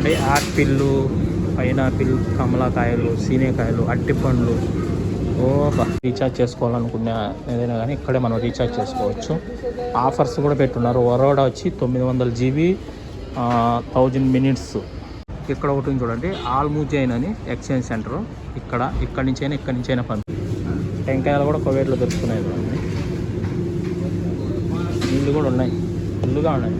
అంటే ఆపిల్లు పైనాపిల్ కమలాకాయలు సీనేకాయలు అట్టిపండ్లు ఓ రీఛార్జ్ చేసుకోవాలనుకున్న ఏదైనా కానీ ఇక్కడే మనం రీఛార్జ్ చేసుకోవచ్చు. ఆఫర్స్ కూడా పెట్టున్నారు. వరోడా వచ్చి తొమ్మిది వందల జీబీ థౌజండ్ మినిట్స్ ఇక్కడ ఒకటి ఉంది చూడండి. ఆల్మూజైన్ అని ఎక్స్చేంజ్ సెంటర్ ఇక్కడ ఇక్కడి నుంచి అయినా ఇక్కడి నుంచి అయినా పంపి. టెంకాయలు కూడా కోవేట్లో దొరుకుతున్నాయి ఇల్లు కూడా ఉన్నాయి. ఇల్లుగా ఉన్నాయి.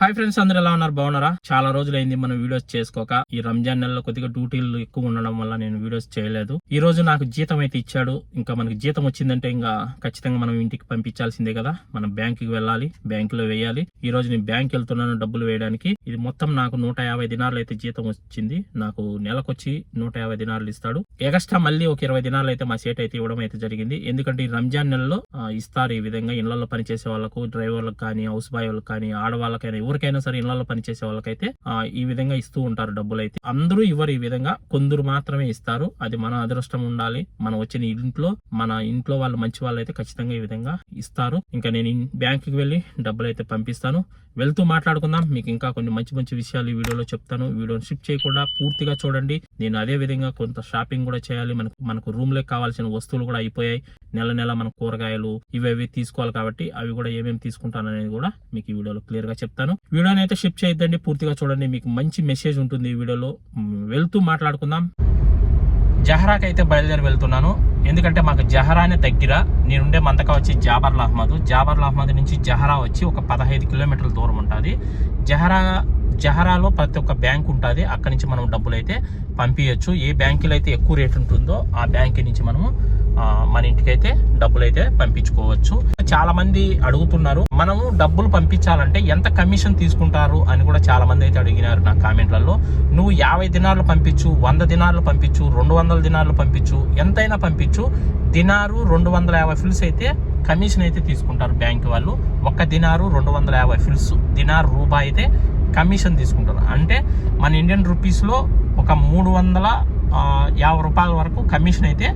హాయ్ ఫ్రెండ్స్ అందరూ ఎలా ఉన్నారు? బాగున్నారా? చాలా రోజులైంది మనం వీడియోస్ చేసుకోక. ఈ రంజాన్ నెలలో కొద్దిగా డ్యూటీలు ఎక్కువ ఉండడం వల్ల నేను వీడియోస్ చేయలేదు. ఈ రోజు నాకు జీతం అయితే ఇచ్చాడు. ఇంకా మనకి జీతం వచ్చిందంటే ఇంకా ఖచ్చితంగా మనం ఇంటికి పంపించాల్సిందే కదా. మనం బ్యాంకుకి వెళ్ళాలి బ్యాంకు లో వేయాలి. ఈ రోజు నేను బ్యాంక్ వెళ్తున్నాను డబ్బులు వేయడానికి. ఇది మొత్తం నాకు నూట యాభై దినాలు అయితే జీతం వచ్చింది. నాకు నెలకొచ్చి నూట యాభై దినాలు ఇస్తాడు. ఎగస్ట్రా మళ్ళీ ఒక ఇరవై దినాలు అయితే మా సేట్ అయితే ఇవ్వడం అయితే జరిగింది. ఎందుకంటే ఈ రంజాన్ నెలలో ఇస్తారు ఈ విధంగా. ఇళ్ళలో పనిచేసే వాళ్ళకు డ్రైవర్లకు కానీ హౌస్ బాయ్ వాళ్ళకి కానీ ఆడవాళ్ళకైనా ఎవరికైనా సరే ఇళ్ళలో పనిచేసే వాళ్ళకైతే ఆ, ఈ విధంగా ఇస్తూ ఉంటారు డబ్బులు అయితే అందరూ ఇవ్వరు ఈ విధంగా. కొందరు మాత్రమే ఇస్తారు. అది మన అదృష్టం ఉండాలి. మనం వచ్చిన ఇంట్లో మన ఇంట్లో వాళ్ళు మంచి వాళ్ళు అయితే ఖచ్చితంగా ఈ విధంగా ఇస్తారు. ఇంకా నేను బ్యాంకుకి వెళ్ళి డబ్బులు అయితే పంపిస్తాను. వెళ్తూ మాట్లాడుకుందాం. మీకు ఇంకా కొన్ని మంచి మంచి విషయాలు ఈ వీడియోలో చెప్తాను. వీడియోని షిప్ చేయకుండా పూర్తిగా చూడండి. నేను అదే విధంగా కొంత షాపింగ్ కూడా చేయాలి. మనకు మనకు రూమ్లో కావాల్సిన వస్తువులు కూడా అయిపోయాయి. నెల నెల మన కూరగాయలు ఇవి అవి తీసుకోవాలి కాబట్టి అవి కూడా ఏమేమి తీసుకుంటాను అనేది కూడా మీకు ఈ వీడియోలో క్లియర్గా చెప్తాను వీడియోని అయితే షిప్ చేయొద్దండి. పూర్తిగా చూడండి. మీకు మంచి మెసేజ్ ఉంటుంది ఈ వీడియోలో. వెళ్తూ మాట్లాడుకుందాం. జహరాకి అయితే బయలుదేరి వెళ్తున్నాను. ఎందుకంటే మాకు జహరానే దగ్గర. నేనుండే మంతక వచ్చి జాబర్ల అహ్మద్. జాబర్ల అహ్మద్ నుంచి జహరా వచ్చి ఒక పదహైదు కిలోమీటర్ల దూరం ఉంటుంది. జహరా జహరాలో ప్రతి ఒక్క బ్యాంక్ ఉంటుంది. అక్కడి నుంచి మనం డబ్బులు అయితే పంపించచ్చు ఏ బ్యాంకులో అయితే ఎక్కువ రేట్ ఉంటుందో ఆ బ్యాంక్ నుంచి మనము మన ఇంటికి అయితే డబ్బులు అయితే పంపించుకోవచ్చు. చాలా మంది అడుగుతున్నారు మనము డబ్బులు పంపించాలంటే ఎంత కమిషన్ తీసుకుంటారు అని కూడా చాలా మంది అయితే అడిగినారు నా కామెంట్లలో. నువ్వు యాభై దినాలు పంపించు వంద దినాలు పంపించు రెండు వందల దినాలు పంపించు ఎంతైనా పంపించు. దినారు రెండు వందల యాభై ఫిల్స్ అయితే కమిషన్ అయితే తీసుకుంటారు బ్యాంక్ వాళ్ళు. ఒక్క దినారు రెండు వందల యాభై ఫిల్స్. దినారు రూపాయి అయితే కమిషన్ తీసుకుంటారు అంటే మన ఇండియన్ రూపీస్లో ఒక మూడు వందల యాభై రూపాయల వరకు కమిషన్ అయితే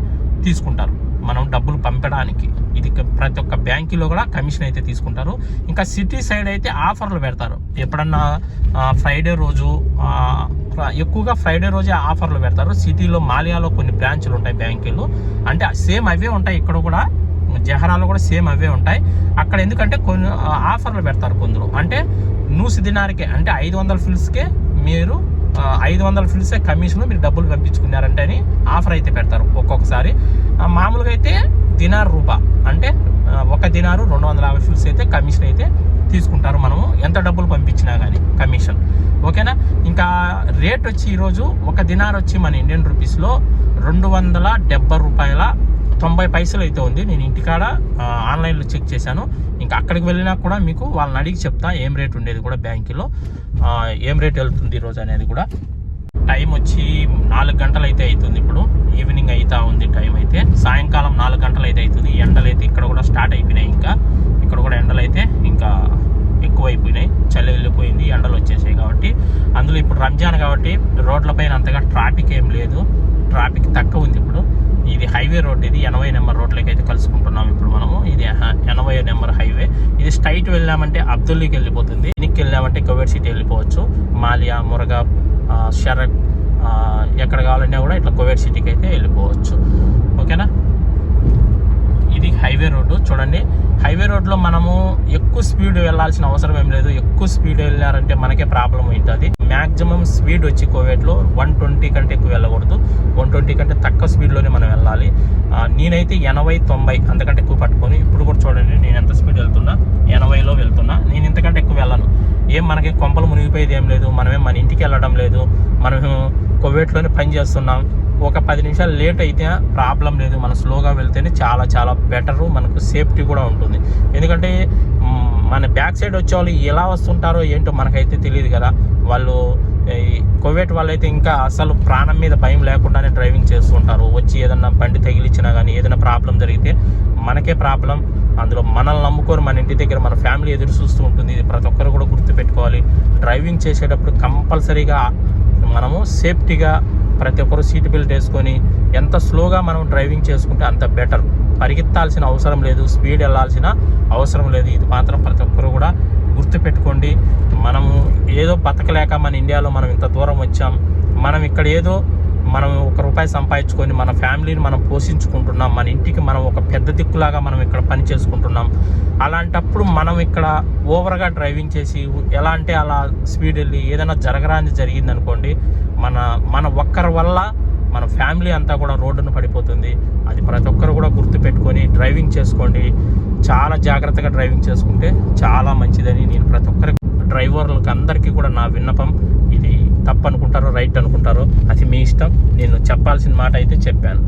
తీసుకుంటారు. మనం డబ్బులు పంపడానికి. ఇది ప్రతి ఒక్క బ్యాంకులో కూడా కమిషన్ అయితే తీసుకుంటారు. ఇంకా సిటీ సైడ్ అయితే ఆఫర్లు పెడతారు. ఎప్పుడన్నా ఫ్రైడే రోజు ఎక్కువగా ఫ్రైడే రోజే ఆఫర్లు పెడతారు. సిటీలో మాలియాలో కొన్ని బ్రాంచులు ఉంటాయి బ్యాంకులు. అంటే సేమ్ అవే ఉంటాయి. ఇక్కడ కూడా జహరాలో కూడా సేమ్ అవే ఉంటాయి. అక్కడ ఎందుకంటే కొన్ని ఆఫర్లు పెడతారు కొందరు. అంటే నూసి దినారికే అంటే ఐదు వందల ఫిల్స్కే మీరు ఐదు వందల ఫిల్సే కమిషన్ మీరు డబ్బులు పంపించుకున్నారంటే అని ఆఫర్ అయితే పెడతారు ఒక్కొక్కసారి. మామూలుగా అయితే దినార్ రూపా. అంటే ఒక దినారు రెండు వందల యాభై ఫిల్స్ అయితే కమిషన్ అయితే తీసుకుంటారు మనము. ఎంత డబ్బులు పంపించినా కానీ కమిషన్. ఓకేనా? ఇంకా రేట్ వచ్చి ఈరోజు ఒక దినార్ వచ్చి మన ఇండియన్ రూపీస్లో రెండు వందల డెబ్బై రూపాయల తొంభై పైసలు అయితే ఉంది. నేను ఇంటికాడ ఆన్లైన్లో చెక్ చేశాను. ఇంకా అక్కడికి వెళ్ళినా కూడా మీకు వాళ్ళని అడిగి చెప్తా ఏం రేట్ ఉండేది కూడా బ్యాంకులో. ఏం రేట్ వెళ్తుంది ఈరోజు అనేది కూడా. టైం వచ్చి నాలుగు గంటలు అయితే అవుతుంది ఇప్పుడు. ఈవినింగ్ అవుతా ఉంది టైం అయితే. సాయంకాలం నాలుగు గంటలు అయితే అవుతుంది. ఎండలు అయితే ఇక్కడ కూడా స్టార్ట్ అయిపోయినాయి ఇంకా. ఇక్కడ కూడా ఎండలు అయితే ఇంకా ఎక్కువ అయిపోయినాయి చలి వెళ్ళిపోయింది ఎండలు వచ్చేసాయి కాబట్టి. అందులో ఇప్పుడు రంజాన్ కాబట్టి రోడ్లపైన అంతగా ట్రాఫిక్ ఏం లేదు. ట్రాఫిక్ తక్కువ ఉంది ఇప్పుడు. ఇది హైవే రోడ్ ఇది ఎనభై నెంబర్ రోడ్లకి అయితే కలుసుకుంటున్నాం ఇప్పుడు మనము. ఇది ఎనభై నెంబర్ హైవే. ఇది స్ట్రైట్ వెళ్ళామంటే అబ్దుల్లీకి వెళ్ళిపోతుంది. వెనక్కి వెళ్ళామంటే కోవిడ్ సిటీ వెళ్ళిపోవచ్చు. మాలియా మురగా షరక్ ఎక్కడ కావాలన్నా కూడా ఇట్లా కోవిడ్ సిటీకి అయితే వెళ్ళిపోవచ్చు. ఓకేనా? ఇది హైవే రోడ్డు. చూడండి. హైవే రోడ్లో మనము ఎక్కువ స్పీడ్ వెళ్ళాల్సిన అవసరం ఏం లేదు. ఎక్కువ స్పీడ్ వెళ్ళారంటే మనకే ప్రాబ్లం అవుతుంది. మ్యాక్సిమం స్పీడ్ వచ్చి కోవిడ్లో వన్ ట్వంటీ కంటే ఎక్కువ వెళ్ళకూడదు. వన్ ట్వంటీ కంటే తక్కువ స్పీడ్లోనే మనం వెళ్ళాలి. నేనైతే ఎనభై తొంభై అంతకంటే ఎక్కువ పట్టుకొని. ఇప్పుడు కూడా చూడండి నేను ఎంత స్పీడ్ వెళ్తున్నా. ఎనభైలో వెళ్తున్నా. నేను ఇంతకంటే ఎక్కువ వెళ్ళను. ఏం మనకి కొంపలు మునిగిపోయేది ఏం లేదు. మనమే మన ఇంటికి వెళ్ళడం లేదు. మనం కోవిడ్లోనే పని చేస్తున్నాం. ఒక పది నిమిషాలు లేట్ అయితే ప్రాబ్లం లేదు. మనం స్లోగా వెళ్తేనే చాలా చాలా బెటరు. మనకు సేఫ్టీ కూడా ఉంటుంది. ఎందుకంటే మన బ్యాక్ సైడ్ వచ్చే వాళ్ళు ఎలా వస్తుంటారో ఏంటో మనకైతే తెలియదు కదా. వాళ్ళు కోవిడ్ వాళ్ళైతే ఇంకా అసలు ప్రాణం మీద భయం లేకుండానే డ్రైవింగ్ చేస్తుంటారు. వచ్చి ఏదన్నా బండి తగిలిచ్చినా కానీ ఏదైనా ప్రాబ్లం జరిగితే మనకే ప్రాబ్లం. అందులో మనల్ని నమ్ముకొని మన ఇంటి దగ్గర మన ఫ్యామిలీ ఎదురు చూస్తూ ఉంటుంది. ఇది ప్రతి ఒక్కరు కూడా గుర్తుపెట్టుకోవాలి. డ్రైవింగ్ చేసేటప్పుడు కంపల్సరీగా మనము సేఫ్టీగా ప్రతి ఒక్కరు సీట్ బెల్ట్ వేసుకొని ఎంత స్లోగా మనం డ్రైవింగ్ చేసుకుంటే అంత బెటర్. పరిగెత్తాల్సిన అవసరం లేదు స్పీడ్ వెళ్ళాల్సిన అవసరం లేదు. ఇది మాత్రం ప్రతి ఒక్కరు కూడా గుర్తుపెట్టుకోండి. మనము ఏదో బతకలేక మన ఇండియాలో మనం ఇంత దూరం వచ్చాం. మనం ఇక్కడ ఏదో మనం ఒక రూపాయి సంపాదించుకొని మన ఫ్యామిలీని మనం పోషించుకుంటున్నాం. మన ఇంటికి మనం ఒక పెద్ద దిక్కులాగా మనం ఇక్కడ పని చేసుకుంటున్నాం. అలాంటప్పుడు మనం ఇక్కడ ఓవర్గా డ్రైవింగ్ చేసి ఎలా అంటే అలా స్పీడ్ వెళ్ళి ఏదైనా జరగరాని జరిగింది అనుకోండి మన మన ఒక్కరి వల్ల మన ఫ్యామిలీ అంతా కూడా రోడ్డును పడిపోతుంది. అది ప్రతి ఒక్కరు కూడా గుర్తు పెట్టుకొని డ్రైవింగ్ చేసుకోండి. చాలా జాగ్రత్తగా డ్రైవింగ్ చేసుకుంటే చాలా మంచిదని నేను ప్రతి ఒక్కరి డ్రైవర్లకు అందరికీ కూడా నా విన్నపం. ఇది తప్పు అనుకుంటారో రైట్ అనుకుంటారో అది మీ ఇష్టం. నేను చెప్పాల్సిన మాట అయితే చెప్పాను.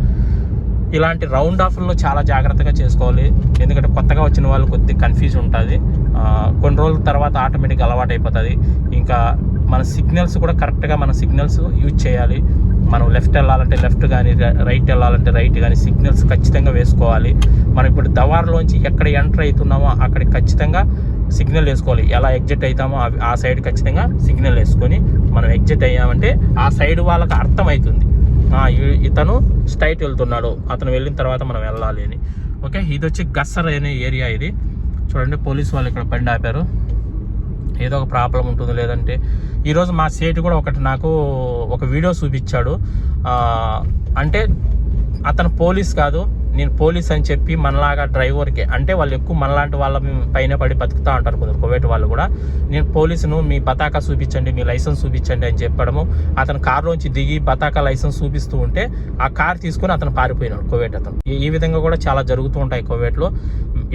ఇలాంటి రౌండ్ ఆఫ్లను చాలా జాగ్రత్తగా చేసుకోవాలి. ఎందుకంటే కొత్తగా వచ్చిన వాళ్ళు కొద్ది కన్ఫ్యూజ్ ఉంటుంది. కొన్ని రోజుల తర్వాత ఆటోమేటిక్గా అలవాటు అయిపోతుంది. ఇంకా మన సిగ్నల్స్ కూడా కరెక్ట్గా మన సిగ్నల్స్ యూజ్ చేయాలి. మనం లెఫ్ట్ వెళ్ళాలంటే లెఫ్ట్ కానీ రైట్ వెళ్ళాలంటే రైట్ కానీ సిగ్నల్స్ ఖచ్చితంగా వేసుకోవాలి. మనం ఇప్పుడు దవార్లోంచి ఎక్కడ ఎంటర్ అవుతున్నామో అక్కడికి ఖచ్చితంగా సిగ్నల్ వేసుకోవాలి. ఎలా ఎగ్జిట్ అవుతామో ఆ- సైడ్ ఖచ్చితంగా సిగ్నల్ వేసుకొని మనం ఎగ్జిట్ అయ్యామంటే ఆ సైడ్ వాళ్ళకి అర్థమవుతుంది. ఇతను స్ట్రైట్ వెళ్తున్నాడు. అతను వెళ్ళిన తర్వాత మనం వెళ్ళాలి అని. ఓకే? ఇది వచ్చి గస్సర్ అనే ఏరియా ఇది. చూడండి పోలీస్ వాళ్ళు ఇక్కడ బండి ఆపారు. ఏదో ఒక ప్రాబ్లం ఉంటుంది లేదంటే. ఈరోజు మా సేటు కూడా ఒకటి నాకు ఒక వీడియో చూపించాడు. అంటే అతను పోలీస్ కాదు. నేను పోలీస్ అని చెప్పి మనలాగా డ్రైవర్కి అంటే వాళ్ళు ఎక్కువ మనలాంటి వాళ్ళ పైన పడి బతుకుతూ ఉంటారు కొందరు కువైట్ వాళ్ళు కూడా. నేను పోలీసును మీ బతాకా చూపించండి మీ లైసెన్స్ చూపించండి అని చెప్పడము అతను కారులోంచి దిగి బతాకా లైసెన్స్ చూపిస్తూ ఉంటే ఆ కార్ తీసుకొని అతను పారిపోయినాడు కువైట్ అతను. ఈ- ఈ విధంగా కూడా చాలా జరుగుతూ ఉంటాయి కువైట్లో.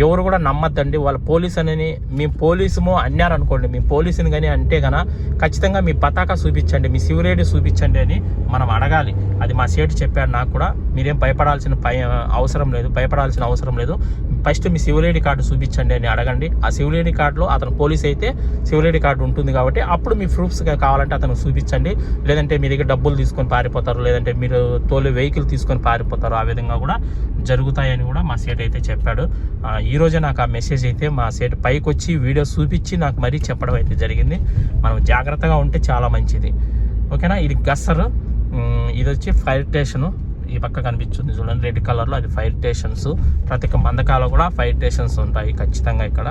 ఎవరు కూడా నమ్మద్దండి. వాళ్ళ పోలీస్ అని మీ పోలీసుము అన్నారు అనుకోండి మీ పోలీసుని కానీ అంటే గన ఖచ్చితంగా మీ పతాక చూపించండి మీ సివరేడి చూపించండి అని మనం అడగాలి. అది మా సేటు చెప్పాడు నాకు కూడా. మీరేం భయపడాల్సిన పై అవసరం లేదు భయపడాల్సిన అవసరం లేదు. ఫస్ట్ మీ సివిలేడి కార్డు చూపించండి అని అడగండి. ఆ శివలేడి కార్డులో అతను పోలీస్ అయితే సివిలేడి కార్డు ఉంటుంది కాబట్టి అప్పుడు మీ ప్రూఫ్స్ కావాలంటే అతను చూపించండి. లేదంటే మీ దగ్గర డబ్బులు తీసుకొని పారిపోతారు లేదంటే మీరు తోలే వెహికల్ తీసుకొని పారిపోతారు. ఆ విధంగా కూడా జరుగుతాయని కూడా మా సేట్ అయితే చెప్పాడు. ఈరోజే నాకు ఆ మెసేజ్ అయితే మా సేట్ పైకి వచ్చి వీడియో చూపించి నాకు మరీ చెప్పడం అయితే జరిగింది. మనం జాగ్రత్తగా ఉంటే చాలా మంచిది. ఓకేనా? ఇది గస్సర్. ఇది వచ్చి ఫైర్ స్టేషను. ఈ పక్క కనిపిస్తుంది చూడండి. రెడ్ కలర్లో అది ఫైర్ స్టేషన్స్ ప్రతి ఒక్క మందకాలో కూడా ఫైర్ స్టేషన్స్ ఉంటాయి ఖచ్చితంగా ఇక్కడ.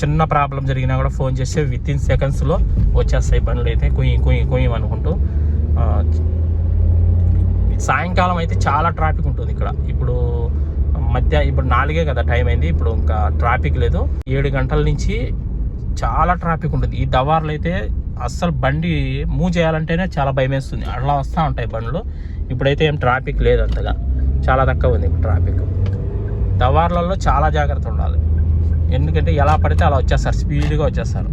చిన్న ప్రాబ్లం జరిగినా కూడా ఫోన్ చేస్తే విత్ ఇన్ సెకండ్స్లో వచ్చేస్తాయి బండ్లు అయితే. కుయ్యి కుయ్యి కుయ్యం అనుకుంటూ. సాయంకాలం అయితే చాలా ట్రాఫిక్ ఉంటుంది ఇక్కడ. ఇప్పుడు మధ్య ఇప్పుడు నాలుగే కదా టైం అయింది. ఇప్పుడు ఇంకా ట్రాఫిక్ లేదు. ఏడు గంటల నుంచి చాలా ట్రాఫిక్ ఉంటుంది. ఈ దవార్లు అయితే అస్సలు బండి మూవ్ చేయాలంటేనే చాలా భయం వేస్తుంది అట్లా వస్తూ ఉంటాయి బండ్లు. ఇప్పుడైతే ఏం ట్రాఫిక్ లేదు అంతగా. చాలా తక్కువ ఉంది ఇప్పుడు ట్రాఫిక్ దవార్లలో చాలా జాగ్రత్త ఉండాలి. ఎందుకంటే ఎలా పడితే అలా వచ్చేస్తారు. స్పీడ్గా వచ్చేస్తారు.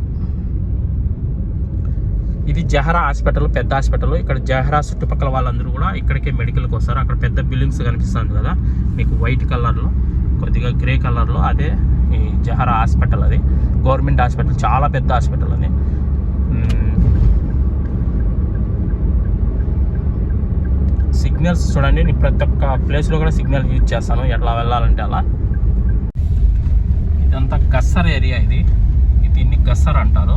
ఇది జహరా హాస్పిటల్ పెద్ద హాస్పిటల్. ఇక్కడ జహరా చుట్టుపక్కల వాళ్ళందరూ కూడా ఇక్కడికే మెడికల్కి వస్తారు. అక్కడ పెద్ద బిల్డింగ్స్ కనిపిస్తుంది కదా. మీకు వైట్ కలర్లో కొద్దిగా గ్రే కలర్లో అదే ఈ జహరా హాస్పిటల్ అది. గవర్నమెంట్ హాస్పిటల్ చాలా పెద్ద హాస్పిటల్ అది. సిగ్నల్స్ చూడండి నేను ప్రతి ఒక్క ప్లేస్లో కూడా సిగ్నల్ యూజ్ చేస్తాను ఎట్లా వెళ్ళాలంటే అలా. ఇదంతా గస్సర్ ఏరియా ఇది. దీన్ని గస్సర్ అంటారు.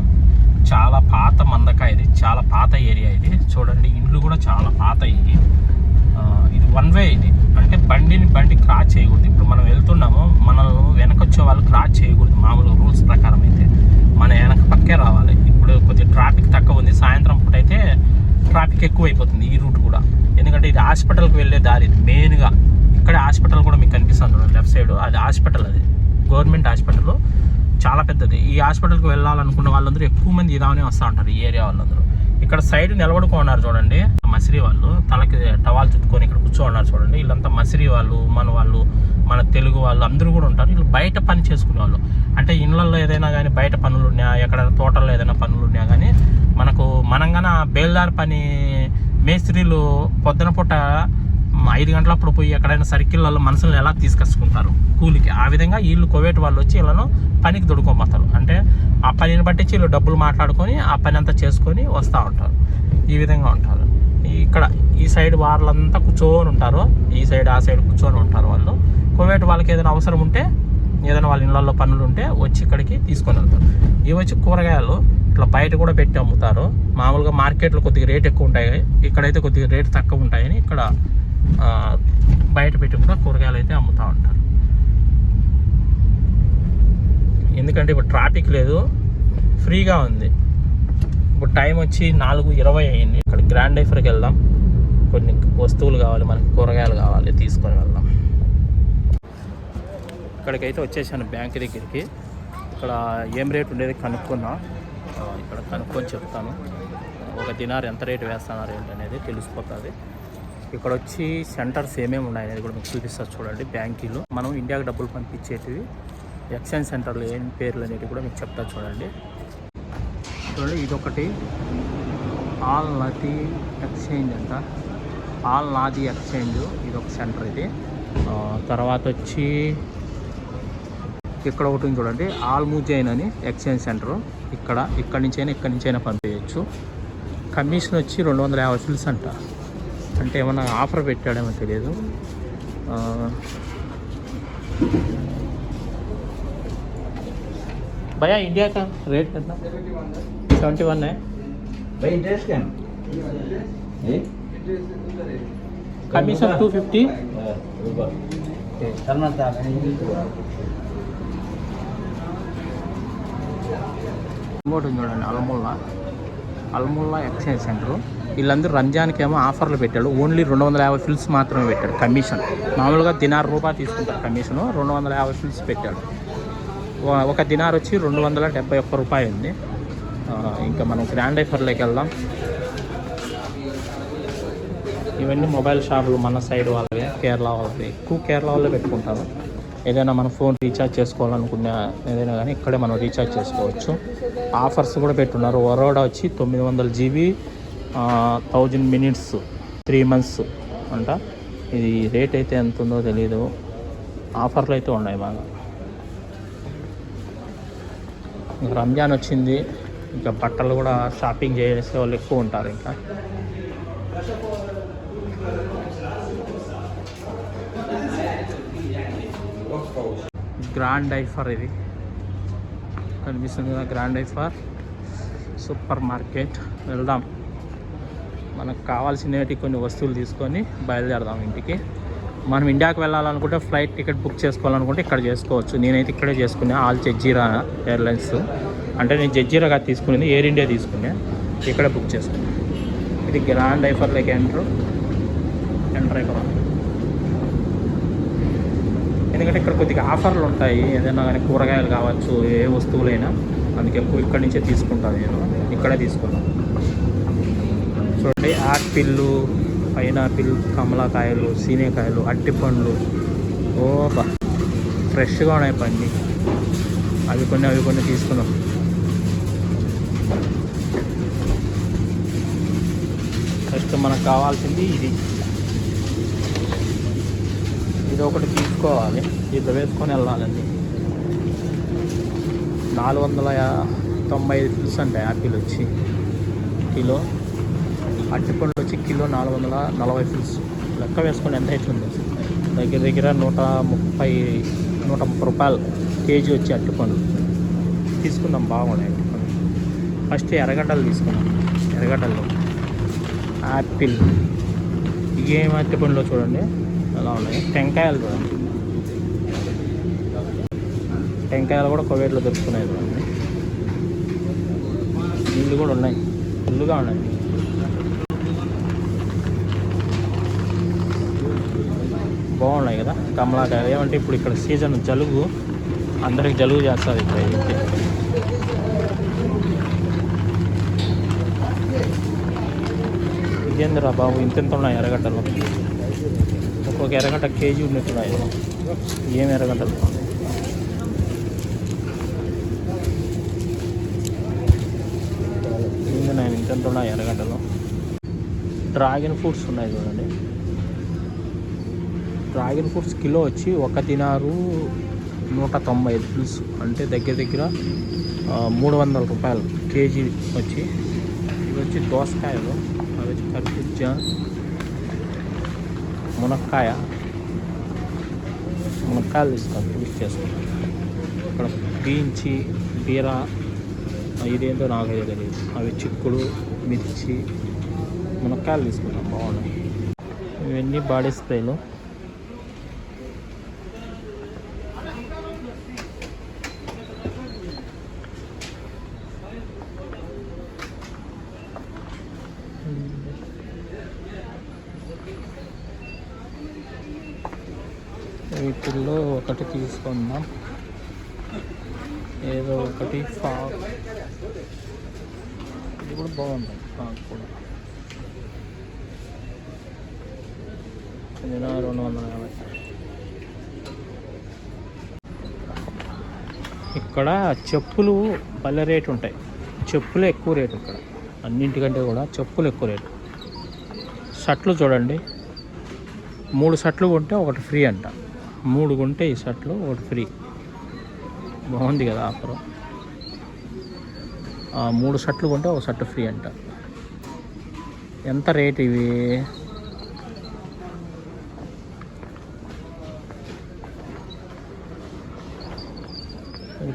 చాలా పాత మందక ఇది చాలా పాత ఏరియా ఇది. చూడండి ఇండ్లు కూడా చాలా పాత ఇది. ఇది వన్ వే ఇది. అంటే బండిని బండి క్రాస్ చేయకూడదు. ఇప్పుడు మనం వెళ్తున్నాము మనల్ని వెనకొచ్చే వాళ్ళు క్రాస్ చేయకూడదు. మామూలు రూల్స్ ప్రకారం అయితే. మన వెనక పక్కే రావాలి. ఇప్పుడు కొద్దిగా ట్రాఫిక్ తక్కువ ఉంది. సాయంత్రం పూట అయితే ట్రాఫిక్ ఎక్కువైపోతుంది ఈ రూట్ కూడా. ఎందుకంటే ఇది హాస్పిటల్కి వెళ్ళే దారి మెయిన్గా. ఇక్కడ హాస్పిటల్ కూడా మీకు కనిపిస్తుంది చూడండి లెఫ్ట్ సైడ్. అది హాస్పిటల్ అది. Government hospital. చాలా పెద్దది. ఈ హాస్పిటల్కి వెళ్ళాలనుకున్న వాళ్ళందరూ ఎక్కువ మంది ఇదానే వస్తూ ఉంటారు ఈ ఏరియా వాళ్ళందరూ. ఇక్కడ సైడ్ నిలబడుకున్నారు చూడండి మసిరి వాళ్ళు. తలకి టవాల్ చుట్టుకొని ఇక్కడ కూర్చోన్నారు చూడండి. వీళ్ళంతా మసిరి వాళ్ళు మన వాళ్ళు మన తెలుగు వాళ్ళు అందరూ కూడా ఉంటారు. వీళ్ళు బయట పని చేసుకునే వాళ్ళు అంటే ఇళ్ళల్లో ఏదైనా కానీ బయట పనులు ఉన్నాయా? ఎక్కడ తోటల్లో ఏదైనా పనులు ఉన్నాయా? కానీ మనకు మనంగాన బేల్దార్ పని మేస్త్రీలు పొద్దున పూట ఐదు గంటలప్పుడు పోయి ఎక్కడైనా సర్కిళ్ళల్లో మనుషులను ఎలా తీసుకొచ్చుకుంటారు? కూలికి. ఆ విధంగా వీళ్ళు కోవేట్ వాళ్ళు వచ్చి వీళ్ళను పనికి దొడుకోమతారు అంటే ఆ పనిని బట్టి వీళ్ళు డబ్బులు మాట్లాడుకొని ఆ పని అంతా చేసుకొని వస్తూ ఉంటారు. ఈ విధంగా ఉంటారు. ఇక్కడ ఈ సైడ్ వాళ్ళంతా కూర్చొని ఉంటారు. ఈ సైడ్ ఆ సైడ్ కూర్చొని ఉంటారు వాళ్ళు. కోవేట్ వాళ్ళకి ఏదైనా అవసరం ఉంటే ఏదైనా వాళ్ళ ఇళ్ళల్లో పనులు ఉంటే వచ్చి ఇక్కడికి తీసుకొని వెళ్తారు. ఇవి వచ్చి కూరగాయలు ఇట్లా బయట కూడా పెట్టి అమ్ముతారు. మామూలుగా మార్కెట్లో కొద్దిగా రేట్ ఎక్కువ ఉంటాయి. ఇక్కడైతే కొద్దిగా రేట్ తక్కువ ఉంటాయని ఇక్కడ బయట పెట్టి కూడా కూరగాయలు అయితే అమ్ముతూ ఉంటారు. ఎందుకంటే ఇప్పుడు ట్రాఫిక్ లేదు. ఫ్రీగా ఉంది. ఇప్పుడు టైం వచ్చి నాలుగు ఇరవై అయింది. ఇక్కడ గ్రాండ్ డైఫర్కి వెళ్దాం. కొన్ని వస్తువులు కావాలి మనకి కూరగాయలు కావాలి తీసుకొని వెళ్దాం. ఇక్కడికైతే వచ్చేసాను బ్యాంక్ దగ్గరికి. ఇక్కడ ఏం రేట్ ఉండేది కనుక్కున్నా. ఇక్కడ కనుక్కొని చెప్తాను. ఒక దినార్ ఎంత రేటు వేస్తున్నారు ఏంటనేది అనేది తెలిసిపోతుంది. ఇక్కడ వచ్చి సెంటర్స్ ఏమేమి ఉన్నాయి అనేది కూడా మీకు చూపిస్తారు చూడండి బ్యాంకీలు. మనం ఇండియాకి డబ్బులు పంపించేటివి ఎక్స్చేంజ్ సెంటర్లు ఏం పేర్లు అనేవి కూడా మీకు చెప్తా చూడండి. చూడండి ఇదొకటి. ఆల్ నది ఎక్స్చేంజ్ అంట. ఆల్ నాది ఎక్స్చేంజ్ ఇది ఒక సెంటర్ ఇది. తర్వాత వచ్చి ఇక్కడ ఒకటి చూడండి. ఆల్ ముజైన్ అని ఎక్స్చేంజ్ సెంటర్. ఇక్కడ ఇక్కడి నుంచైనా ఇక్కడి నుంచైనా పంపించవచ్చు కమిషన్ వచ్చి రెండు వందల యాభై ఫిల్స్ అంట. అంటే ఏమన్నా ఆఫర్ పెట్టాడేమో తెలియదు. భయా ఇండియా కా రేట్ ఎంత? Seventy one commission two fifty? ఇంకోటి చూడండి అల్ముల్లా. అల్ముల్లా ఎక్స్చేంజ్ సెంటర్. వీళ్ళందరూ రంజాన్కి ఏమో ఆఫర్లు పెట్టాడు ఓన్లీ రెండు వందల యాభై ఫిల్స్ మాత్రమే పెట్టాడు కమిషన్. మామూలుగా దినార్ రూపాయలు తీసుకుంటారు కమిషను రెండు వందల యాభై ఫిల్స్ పెట్టాడు ఒక- ఒక దినార్ వచ్చి రెండు వందల డెబ్బై ఒక్క రూపాయి ఉంది. ఇంకా మనం గ్రాండ్ ఐఫర్లోకి వెళ్దాం. ఇవన్నీ మొబైల్ షాపులు మన సైడ్ వాళ్ళవి కేరళ వాళ్ళవి. ఎక్కువ కేరళ వాళ్ళే పెట్టుకుంటారు. ఏదైనా మన ఫోన్ రీఛార్జ్ చేసుకోవాలనుకున్న ఏదైనా కానీ ఇక్కడే మనం రీఛార్జ్ చేసుకోవచ్చు. ఆఫర్స్ కూడా పెట్టున్నారు. వరోడా వచ్చి తొమ్మిది వందల GB thousand minutes three months అంట. ఇది రేట్ అయితే ఎంత ఉందో తెలియదు ఆఫర్లు అయితే ఉన్నాయి బాగా. ఇంకా రంజాన్ వచ్చింది. ఇంకా బట్టలు కూడా షాపింగ్ చేసే వాళ్ళు ఎక్కువ ఉంటారు ఇంకా. గ్రాండ్ ఐఫర్ ఇది. కనిపిస్తుంది కదా గ్రాండ్ ఐఫర్ సూపర్ మార్కెట్ వెళ్దాం. మనకు కావాల్సినవి కొన్ని వస్తువులు తీసుకొని బయలుదేరదాం ఇంటికి. మనం ఇండియాకి వెళ్ళాలనుకుంటే ఫ్లైట్ టికెట్ బుక్ చేసుకోవాలనుకుంటే ఇక్కడ చేసుకోవచ్చు. నేనైతే ఇక్కడే చేసుకున్నా. Al Jazeera airlines. అంటే నేను జెజ్జీరా కాదు తీసుకునేది ఎయిర్ ఇండియా తీసుకున్నా. ఇక్కడే బుక్ చేసుకున్నాను ఇది గ్రాండ్ ఐఫర్లోకి ఎంటర్. ఎంటర్ అయిపోదాం ఎందుకంటే ఇక్కడ కొద్దిగా ఆఫర్లు ఉంటాయి. ఏదైనా కానీ కూరగాయలు కావచ్చు ఏ వస్తువులైనా. అందుకే ఎక్కువ ఇక్కడి నుంచే తీసుకుంటాను నేను. ఇక్కడే తీసుకున్నాను. చూడండి యాపిల్లు పైనాపిల్ కమలాకాయలు సీనేకాయలు అట్టిపండ్లు. ఓ బా ఫ్రెష్గా ఉన్నాయి పండి అవి కొన్ని అవి కొన్ని తీసుకున్నాం. ఫస్ట్ మనకు కావాల్సింది ఇది. ఇది ఒకటి తీసుకోవాలి. ఇది వేసుకొని వెళ్ళాలండి. నాలుగు వందల తొంభై ఐదు ఫిల్స్ అండి యాపిల్ వచ్చి. కిలో. అరటిపండు వచ్చి కిలో నాలుగు వందల నలభై ఫిల్స్ లెక్క వేసుకొని ఎంత అవుతుంది? దగ్గర దగ్గర నూట ముప్పై నూట ముప్పై రూపాయలు కేజీ వచ్చి అరటిపండు తీసుకుందాం బాగున్నాయి అరటిపండు ఫస్ట్ ఎర్రగడ్డలు తీసుకున్నాం ఎర్రగడ్డలు. యాపిల్. ఏం అరటిపండులో చూడండి. ఎలా ఉన్నాయి. టెంకాయలు చూడండి టెంకాయలు కూడా కోవేట్లో దొరుకుతున్నాయి చూడండి. ఇల్లు కూడా ఉన్నాయి. ఇల్లుగా ఉన్నాయి. బాగున్నాయి కదా కమలాకాయలు. ఏమంటే ఇప్పుడు ఇక్కడ సీజన్ జలుబు. అందరికి జలుబు చేస్తుంది ఇక్కడ అయితే ఇదేందిరా బాబు ఇంతెంత ఉన్నాయి ఎర్రగడ్డలు ఒక ఎరగంట కేజీ ఉన్నట్టున్నాయి ఏం ఎర్రగడ్డలు ఏంది నేను ఇంతెంత ఉన్నాయి ఎరగంటలో డ్రాగన్ ఫ్రూట్స్ ఉన్నాయి చూడండి. డ్రాగన్ ఫ్రూట్స్ కిలో వచ్చి ఒక దినారు నూట తొంభై ఐదు ఫిల్స్ అంటే దగ్గర దగ్గర మూడు వందల రూపాయలు కేజీ వచ్చి. ఇవి వచ్చి దోసకాయలు అవి వచ్చి కర్బూజ మునక్కాయ. మునక్కాయలు తీసుకోవాలి పులుసు చేసుకుంటాం ఇక్కడ బీంచి బీర ఇదేంటో నాకు తెలియదు అవి చిక్కుడు మిర్చి మునక్కాయలు తీసుకుంటాం బాగున్నాయి ఇవన్నీ బాడీ స్ప్రేలు. వాటిల్లో ఒకటి తీసుకుందాం. ఏదో ఒకటి ఫాగ్ ఇది కూడా బాగుంది ఫాగ్ కూడా. ఇది రెండు వందల యాభై. ఇక్కడ చెప్పులు భలే రేటు ఉంటాయి. చెప్పులు ఎక్కువ రేటు ఇక్కడ. అన్నింటికంటే కూడా చెప్పులు ఎక్కువ రేటు. షర్ట్లు చూడండి. మూడు షర్ట్లు కొంటే ఒకటి ఫ్రీ అంట. మూడు కొంటే ఈ షర్ట్లు ఒకటి ఫ్రీ. బాగుంది కదా ఆఫర్. మూడు షర్ట్లు కొంటే ఒక షర్ట్ ఫ్రీ అంట. ఎంత రేట్ ఇవి?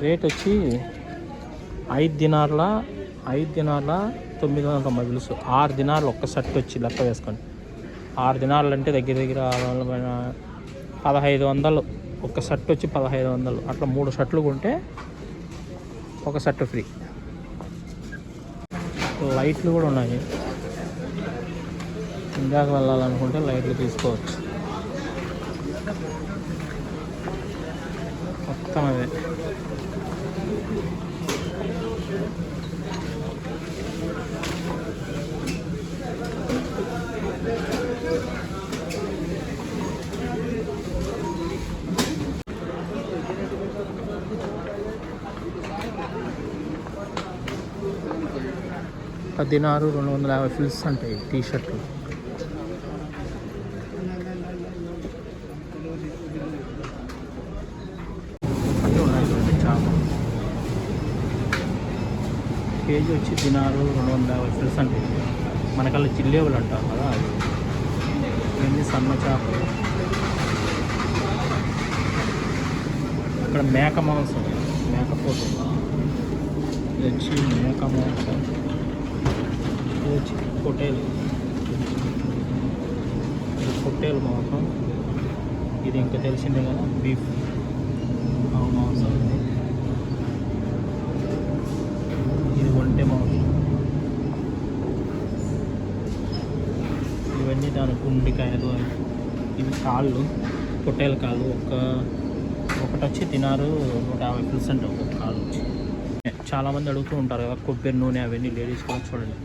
రేట్ వచ్చి ఐదు దినార్ల ఐదు దినార్ల తొమ్మిది వందల తొంభై పిలుసు ఆరు దినార్లు ఒక్క షర్ట్ వచ్చి లెక్క వేసుకోండి. ఆరు దినాలు అంటే దగ్గర దగ్గర ఆరు వందల పదహైదు వందలు. ఒక షర్ట్ వచ్చి పదహైదు వందలు. అట్లా మూడు షర్ట్లు కొంటే ఒక షర్ట్ ఫ్రీ. లైట్లు కూడా ఉన్నాయి. ఇందాక వెళ్ళాలనుకుంటే లైట్లు తీసుకోవచ్చు. మొత్తం అదే. పదినారు రెండు వందల యాభై ఫిల్స్ ఉంటాయి టీ షర్ట్లు ఉన్నాయి కేజీ వచ్చి దినారు రెండు వందల యాభై ఫిల్స్ అంటే మనకల్లా చిల్లేవులు అంటారు కదా. ఇవన్నీ సన్న చేపలు ఇక్కడ మేక మాంసం మేక ఇది వచ్చి మేక మాంసం. ఇది పొట్టేలు ఇది పొట్టేలు మాంసం ఇది ఇంకా తెలిసిందే కదా బీఫ్ ఆ మాంసం ఇది. ఇది ఒంటె మాంసం ఇవన్నీ దాని గుండికాయలు ఇవి కాళ్ళు పొట్టేల కాళ్ళు. ఒక ఒకటి వచ్చి తినారు నూట యాభై పర్సెంట్ ఒక కాళ్ళు. వచ్చి చాలామంది అడుగుతూ ఉంటారు కదా కొబ్బరి నూనె అవన్నీ లేడీస్ కూడా చూడండి.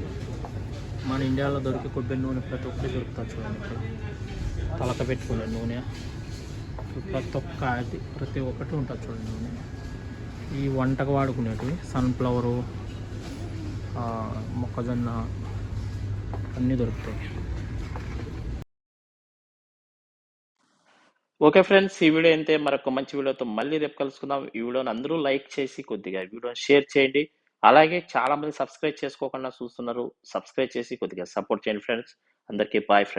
మన ఇండియాలో దొరికే కొబ్బరి నూనె ప్రతి ఒక్కటి దొరుకుతుంది చూడండి. తలక పెట్టుకునే నూనె ప్రతి ఒక్క అది ప్రతి ఒక్కటి ఉంటుంది చూడండి నూనె. ఈ వంటకు వాడుకునేటివి సన్ఫ్లవరు మొక్కజొన్న అన్నీ దొరుకుతాయి. ఓకే ఫ్రెండ్స్ ఈ వీడియో అయితే మరొక మంచి వీడియోతో మళ్ళీ రేపు కలుసుకుందాం. ఈ వీడియోని అందరూ లైక్ చేసి కొద్దిగా ఈ వీడియోని షేర్ చేయండి. అలాగే చాలా మంది సబ్స్క్రైబ్ చేసుకోకుండా చూస్తున్నారు. సబ్స్క్రైబ్ చేసి కొద్దిగా సపోర్ట్ చేయండి ఫ్రెండ్స్. అందరికీ బాయ్ ఫ్రెండ్స్.